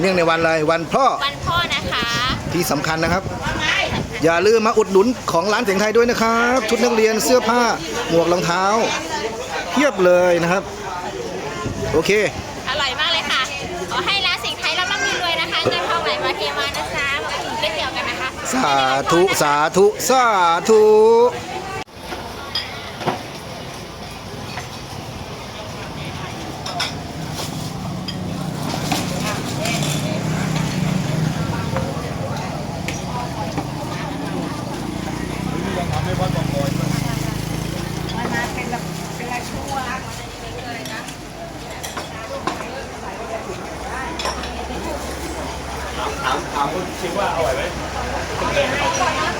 เนื่องในวันอะไรวันพ่อวันพ่อนะคะที่สำคัญนะครับ อย่าลืมมาอุดหนุนของร้านเสียงไทยด้วยนะครับ ชุดนักเรียนเสื้อผ้าหมวกรองเท้าเทียบเลยนะครับ โอเค อร่อยมากเลยค่ะ ขอให้ร้านสิงห์ไทยร่ำร่ำรวยๆนะคะเงินทองไหลมาเทมานะคะมาอุดหนุนก๋วยเตี๋ยวกันนะคะ สาธุ สาธุ สาธุ ร้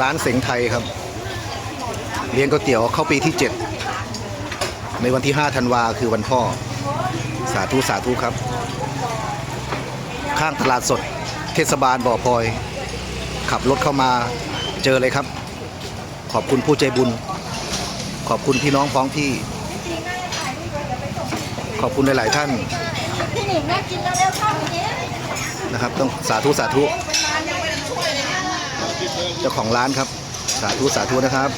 ร้านเสียงไทยครับ เลี้ยงก๋วยเตี๋ยวเข้าปีที่ 7 ในวันที่ 5 ธันวาคือวันพ่อ สาธุสาธุครับ ข้างตลาดสด เทศบาลบ่อพลอย ขับรถเข้ามาเจอเลยครับ ขอบคุณผู้ใจบุญ ขอบคุณพี่น้องพ้องพี่ ขอบคุณหลาย ๆ ท่านนะครับ ต้องสาธุสาธุ เจ้าของร้านครับ สาธุสาธุนะครับ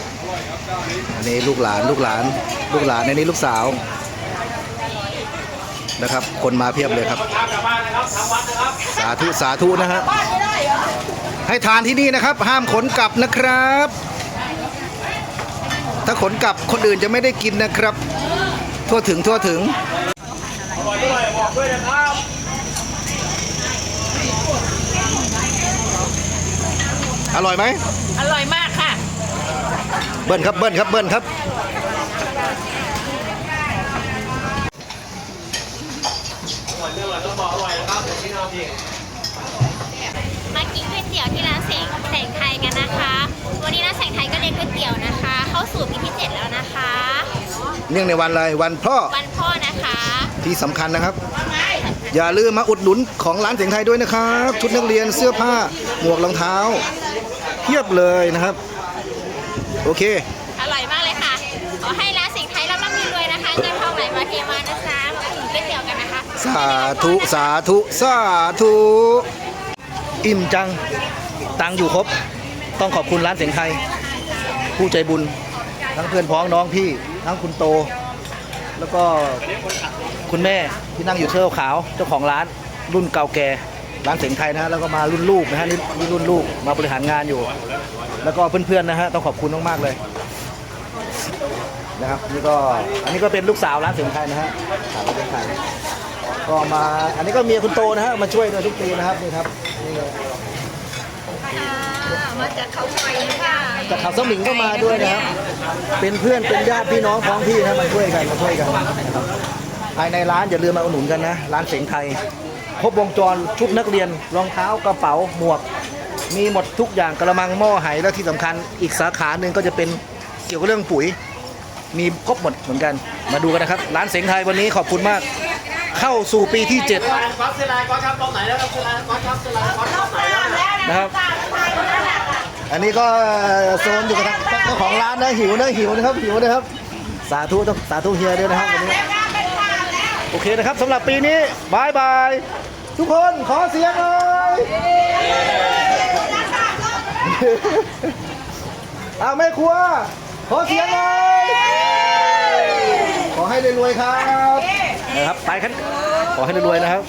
อันนี้ลูกหลานลูกหลานลูกหลานในนี้ลูกสาวนะครับ คนมาเพียบเลยครับ สาธุสาธุนะฮะให้ทานที่นี่นะครับ ห้ามขนกลับนะครับ ถ้าขนกลับคนอื่นจะไม่ได้กินนะครับ ทั่วถึงทั่วถึงอร่ อยไหม อร่อยมากค่ะ เบิ้ลครับเบิ้ลครับเบิ้ลครับ มากินก๋วยเตี๋ยวที่ร้านเสงแสงไทยกันนะคะ วันนี้ร้านแสงไทยก็เลี้ยงก๋วยเตี๋ยวนะคะ เข้าสู่ปีที่เจ็ดแล้วนะคะ เนื่องในวันอะไรวันพ่อวันพ่อนะคะ ที่สำคัญนะครับ อย่าลืมมาอุดหนุนของร้านเสียงไทยด้วยนะครับ ชุดนักเรียนเสื้อผ้าหมวกรองเท้าเทียบเลยนะครับ โอเค อร่อยมากเลยค่ะ ขอให้ร้านสิงห์ไทยร่ำร่ำรวยๆนะคะเงินทองไหลมาเทมานะคะมาอุดหนุนก๋วยเตี๋ยวกันนะคะ สาธุสาธุสาธุอิ่มจังตังค์อยู่ครบ ต้องขอบคุณร้านเสียงไทย ผู้ใจบุญ ทั้งเพื่อนพ้องน้องพี่ ทั้งคุณโต แล้วก็คุณแม่ที่นั่งอยู่เสื้อขาวเจ้าของร้านรุ่นเก่าแก่ร้านเสียงไทยนะฮะแล้วก็มารุ่นลูกนะฮะนี่รุ่นลูกมาบริหารงานอยู่ แล้วก็เพื่อนๆนะฮะต้องขอบคุณมากๆเลยนะครับนี่ก็อันนี้ก็เป็นลูกสาวร้านเสียงไทยนะฮะสาวร้านเสียงไทยก็มาอันนี้ก็เมียคุณโตนะฮะมาช่วยด้วยทุกปีนะครับนี่ครับนี่เลย มาจากเขาไฟค่ะจากเขาสมิงก็มาด้วยนะครับเป็นเพื่อนเป็นญาติพี่น้องพ้องพี่นะมาช่วยกันมาช่วยกันนะครับภายในร้านอย่าลืมมาอุดหนุนกันนะ ร้านเสียงไทย ครบวงจรชุดนักเรียนรองเท้ากระเป๋าหมวก มีหมดทุกอย่างกระมังหม้อไหแล้วที่สำคัญอีกสาขาหนึ่งก็จะเป็นเกี่ยวกับเรื่องปุ๋ย มีครบหมดเหมือนกัน มาดูกันนะครับ ร้านเสียงไทยวันนี้ขอบคุณมาก เข้าสู่ปีที่ 7 ก๊อตเซลายก๊อตครับตรงไหนแล้วครับเซลายก๊อตครับเซลายก๊อตตรงไหนแล้วนะครับ อันนี้ก็โซนอยู่กับเจ้าของร้านนะหิวนะหิวนะครับหิวนะครับ สาธุต้องสาธุเฮียด้วยนะครับวันนี้โอเคนะครับสำหรับปีนี้บายบาย ทุกคนขอเสียงหน่อยเอาแม่ครัว ขอเสียงหน่อยขอให้รวยๆครับนะครับไปครับขอให้รวยๆนะครับ